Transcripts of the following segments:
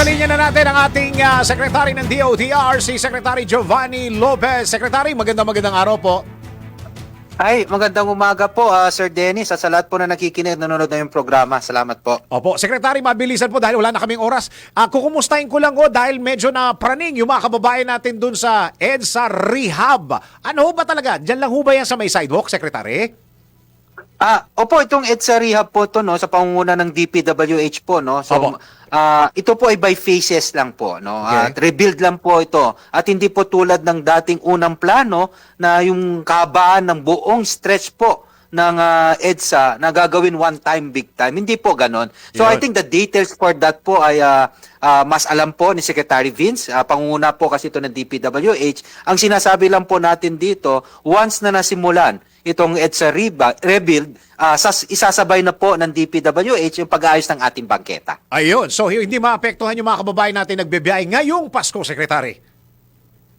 Nasa linya na natin ang ating ah, Secretary ng DOTR, si Secretary Giovanni Lopez. Secretary, magandang magandang araw po. Ay, magandang umaga po, ah, Sir Dennis. At sa lahat po na nakikinig, nanonood na yung programa. Salamat po. Opo, Secretary, mabilisan po dahil wala na kaming oras. Uh, kukumustahin ko lang ho dahil medyo na praning yung mga kababayan natin dun sa EDSA Rehab. Ano ho ba talaga? Diyan lang ho ba yan sa may sidewalk, Secretary? Ah, opo, itong EDSA Rehab po to, no, sa pangunguna ng DPWH po, no. So, Opo. ah, ito po ay by phases lang po, no. Okay. At rebuild lang po ito. At hindi po tulad ng dating unang plano na yung kahabaan ng buong stretch po ng ah, EDSA na gagawin one time, big time. Hindi po ganon. So, Yun. I think the details for that po ay ah, ah, mas alam po ni Secretary Vince. Ah, pangunguna po kasi ito ng DPWH. Ang sinasabi lang po natin dito, once na nasimulan itong EDSA rebuild, ah, sas- isasabay na po ng DPWH yung pag-aayos ng ating bangketa. Ayun, so hindi maapektuhan yung mga kababayan natin nagbibiyahe ngayong Pasko, Secretary.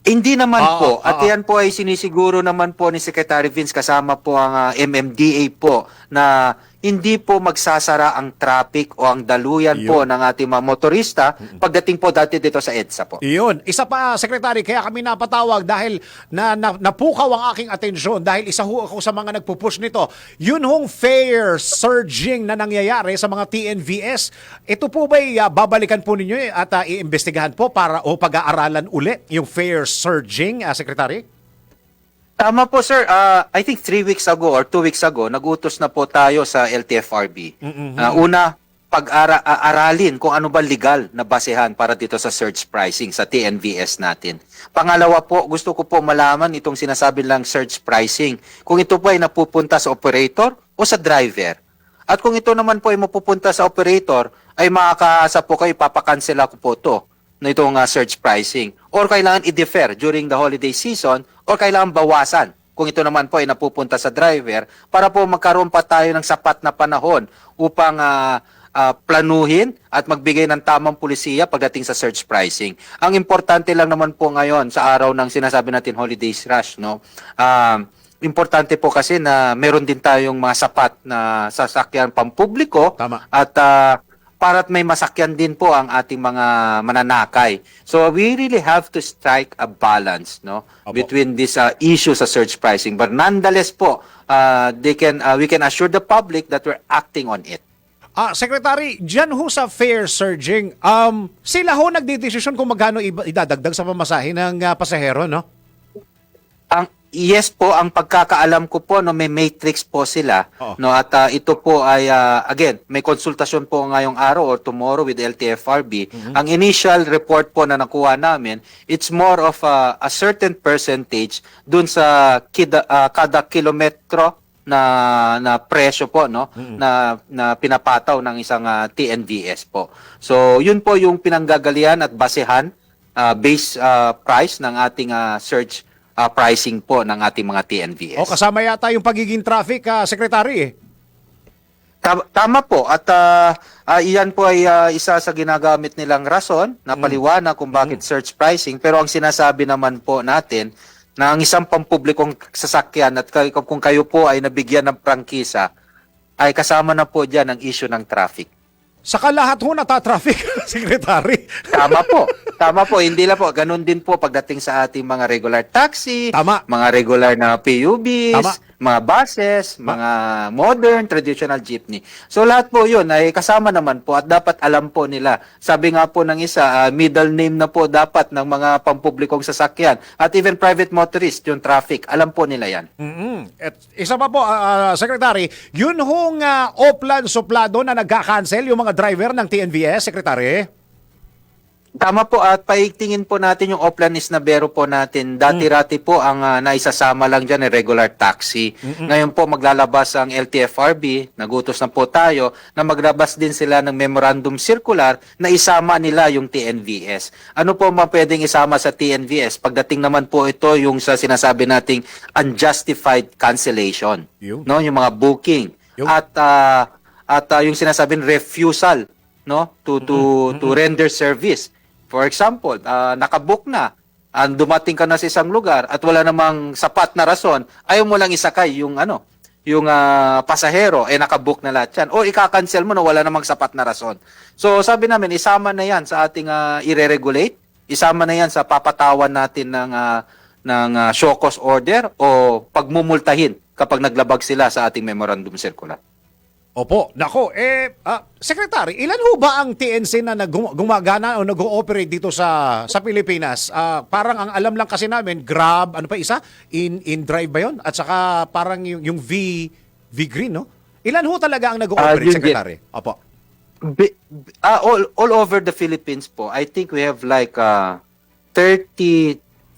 Hindi naman Oo, po. oo. At yan po ay sinisiguro naman po ni Secretary Vince kasama po ang ah, MMDA po na hindi po magsasara ang traffic o ang daluyan po ng ating mga motorista pagdating po dati dito sa EDSA po. Iyon. Isa pa, Secretary, kaya kami napatawag dahil na, na, napukaw ang aking atensyon dahil isa ho ako sa mga nagpupush nito. Yun hong fare surging na nangyayari sa mga TNVS. Ito po ba'y ah, babalikan po ninyo eh, at ah, iimbestigahan po para o pag-aaralan uli yung fare surging, ah, Secretary? Tama po sir, Ah, I think three weeks ago or two weeks ago, nagutos na po tayo sa LTFRB. Ah, una, pag-aralin kung ano ba legal na basehan para dito sa surge pricing sa TNVS natin. Pangalawa po, gusto ko po malaman itong sinasabi lang surge pricing. Kung ito po ay napupunta sa operator o sa driver. At kung ito naman po ay mapupunta sa operator, ay makakaasa po kayo, papakansela ko po to na itong uh, surge pricing. Or kailangan i-defer during the holiday season or kailangan bawasan kung ito naman po ay napupunta sa driver para po magkaroon pa tayo ng sapat na panahon upang ah, ah, planuhin at magbigay ng tamang pulisiya pagdating sa surge pricing. Ang importante lang naman po ngayon sa araw ng sinasabi natin holidays rush, no? Um, importante po kasi na meron din tayong mga sapat na sasakyan pampubliko Tama. at ah, para't may masakyan din po ang ating mga mananakay. So we really have to strike a balance no Opo. between this uh, issue sa surge pricing. But nonetheless po, uh, they can uh, we can assure the public that we're acting on it. Ah, Secretary, dyan ho sa fare surging, um, sila ho nagdidesisyon kung magkano idadagdag sa pamasahe ng ah, pasahero, no? Yes po ang pagkakaalam ko po no may matrix po sila Oo. no at uh, ito po ay uh, again may konsultasyon po ngayong araw or tomorrow with LTFRB ang initial report po na nakuha namin it's more of a, a certain percentage dun sa kida, uh, kada kilometro na na presyo po no na na pinapataw ng isang uh, TNVS po. So yun po yung pinanggagalian at basehan uh, base uh, price ng ating uh, search uh, pricing po ng ating mga TNVS. O kasama yata yung pagiging traffic, ah, Secretary. eh. Tama, tama po at uh, uh, iyan po ay uh, isa sa ginagamit nilang rason na paliwanag kung bakit search pricing pero ang sinasabi naman po natin na ang isang pampublikong sasakyan at kung kayo po ay nabigyan ng prangkisa ay kasama na po diyan ang issue ng traffic. Saka lahat ho natatraffic, Secretary. Tama po. Tama po. Hindi lang po. Ganun din po pagdating sa ating mga regular taxi, Tama. mga regular na PUBs, Tama. Mga buses, mga modern, traditional jeepney. So lahat po yun ay kasama naman po at dapat alam po nila. Sabi nga po ng isa, ah, middle name na po dapat ng mga pampublikong sasakyan at even private motorist, yung traffic. Alam po nila yan. mm At isa pa po, ah, ah, Secretary, yun hong uh, oplan suplado na nagka-cancel yung mga driver ng TNVS, Secretary. Tama po at paigtingin po natin yung Oplanis na bero po natin. Dati-rati po ang ah, naisasama lang dyan ay regular taxi. Ngayon po maglalabas ang LTFRB, nagutos na po tayo, na maglabas din sila ng memorandum circular na isama nila yung TNVS. Ano po mga pwedeng isama sa TNVS? Pagdating naman po ito yung sa sinasabi nating unjustified cancellation. Yung? No, yung mga booking. Yung? At ah, at ah, yung sinasabing refusal no to to to render service. For example, ah, nakabook na, ang dumating ka na sa isang lugar at wala namang sapat na rason, ayaw mo lang isakay yung ano, yung ah, pasahero, eh nakabook na lahat yan. O ika-cancel mo na wala namang sapat na rason. So sabi namin, isama na yan sa ating ah, ire-regulate, isama na yan sa papatawan natin ng, ah, ng ah, show cause order o pagmumultahin kapag naglabag sila sa ating memorandum circular. Opo, nako, eh, ah, Secretary, ilan ho ba ang TNC na nag- gumagana o nag-ooperate dito sa sa Pilipinas? Ah, parang ang alam lang kasi namin, Grab, ano pa isa? In in drive ba 'yon? At saka parang yung, yung V V Green, no? Ilan ho talaga ang nag-ooperate, Ah, yun, Secretary? Opo. Bi- bi- ah, all, all over the Philippines po, I think we have like uh,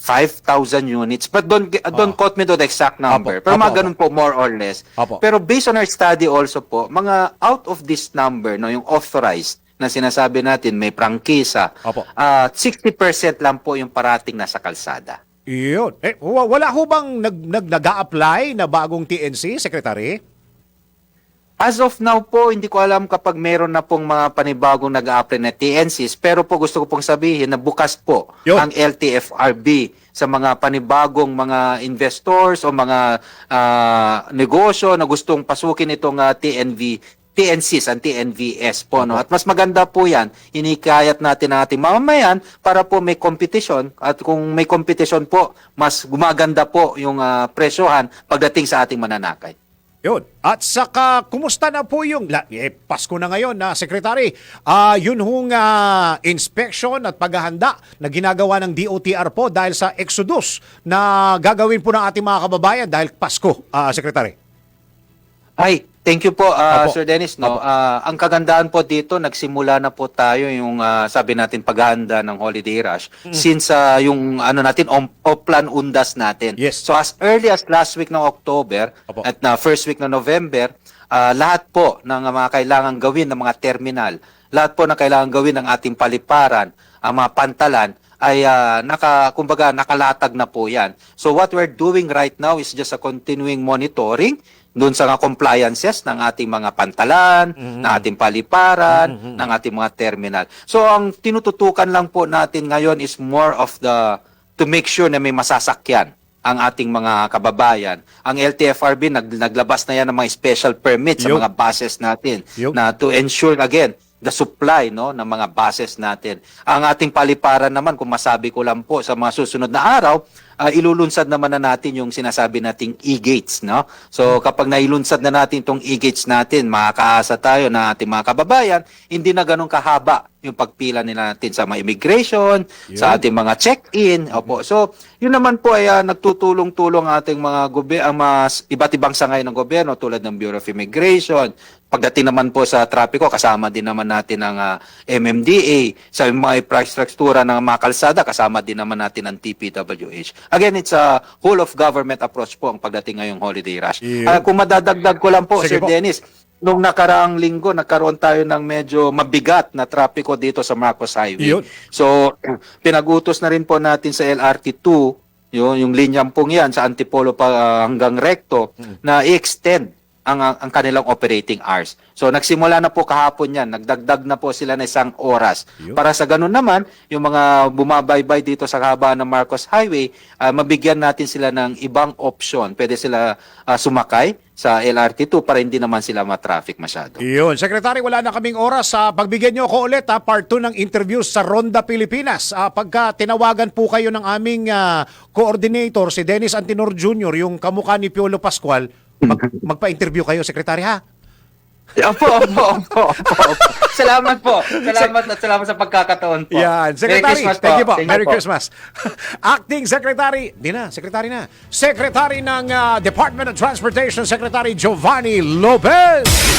35,000 units. But don't, don't Oh. quote me to the exact number. Apo, Pero apo, mga ganun po, more or less. Apo. Pero based on our study also po, mga out of this number, no, yung authorized na sinasabi natin, may prangkisa, Apo. ah 60% lang po yung parating nasa kalsada. Iyon. Eh, wa- wala ho bang nag, nag, nag-a-apply na bagong TNC, Secretary? As of now po, hindi ko alam kapag meron na pong mga panibagong nag-a-apply na TNCs, pero po gusto ko pong sabihin na bukas po Yun. ang LTFRB sa mga panibagong mga investors o mga ah, negosyo na gustong pasukin itong ah, TNV TNCs ang TNVS po no? At mas maganda po yan inikayat natin ang ating mamamayan para po may competition. At kung may competition po mas gumaganda po yung ah, presyohan pagdating sa ating mananakay Yun. At saka, kumusta na po yung, eh, Pasko na ngayon na Secretary, ah yun hong ah, inspection at paghahanda na ginagawa ng DOTR po dahil sa Exodus na gagawin po ng ating mga kababayan dahil Pasko, ah Secretary. Ay, thank you po, uh, Opo. Sir Dennis. No? Opo. Ah, ang kagandahan po dito, nagsimula na po tayo yung ah, sabi natin paghahanda ng holiday rush Mm. since ah, yung ano natin om- plan undas natin. Yes. So as early as last week ng October Opo. at na first week ng November, ah, lahat po ng mga kailangan gawin ng mga terminal, lahat po ng kailangan gawin ng ating paliparan, ang mga pantalan ay ah, naka kumbaga nakalatag na po 'yan. So what we're doing right now is just a continuing monitoring doon sa mga compliances ng ating mga pantalan, ng ating paliparan, ng ating mga terminal. So ang tinututukan lang po natin ngayon is more of the to make sure na may masasakyan ang ating mga kababayan. Ang LTFRB nag, naglabas na yan ng mga special permit sa Yup. mga buses natin Yup. na to ensure again the supply no ng mga buses natin. Ang ating paliparan naman kung masabi ko lang po sa mga susunod na araw, ah, ilulunsad naman na natin yung sinasabi nating e-gates no. So kapag nailunsad na natin itong e-gates natin, makakaasa tayo na ating mga kababayan, hindi na ganun kahaba yung pagpila nila natin sa mga immigration, sa ating mga check-in. Opo. So, yun naman po ay ah, nagtutulong-tulong ating mga gobe ang mga s- iba't ibang sangay ng gobyerno tulad ng Bureau of Immigration. Pagdating naman po sa trapiko, kasama din naman natin ang ah, MMDA. Sa mga infrastruktura ng mga kalsada, kasama din naman natin ang TPWH. Again, it's a whole of government approach po ang pagdating ngayong holiday rush. Yun. Ah, kung madadagdag ko lang po, Sige Sir po. Dennis, nung nakaraang linggo, nagkaroon tayo ng medyo mabigat na trapiko dito sa Marcos Highway. Yun. So, pinagutos na rin po natin sa LRT2, yun, yung linyang pong yan sa Antipolo pa ah, hanggang Recto, na i-extend ang, ang ang kanilang operating hours. So nagsimula na po kahapon yan, nagdagdag na po sila ng isang oras. Yun. Para sa ganun naman, yung mga bumabaybay dito sa haba ng Marcos Highway, ah, mabigyan natin sila ng ibang option. Pwede sila ah, sumakay sa LRT2 para hindi naman sila ma-traffic masyado. Iyon. Secretary, wala na kaming oras. sa pagbigyan nyo ako ulit, ha, part 2 ng interview sa Ronda Pilipinas. Ah, pagka tinawagan po kayo ng aming ah, coordinator, si Dennis Antinor Jr., yung kamukha ni Piolo Pascual, mag- magpa-interview kayo, Secretary, ha? Opo, opo, opo, opo, opo. Salamat po. Salamat at salamat sa pagkakataon po. Yan. Merry Secretary, Christmas thank you po. Thank Merry po. Christmas. Acting Secretary, di na, Secretary na. Secretary ng ah, Department of Transportation, Secretary Giovanni Lopez.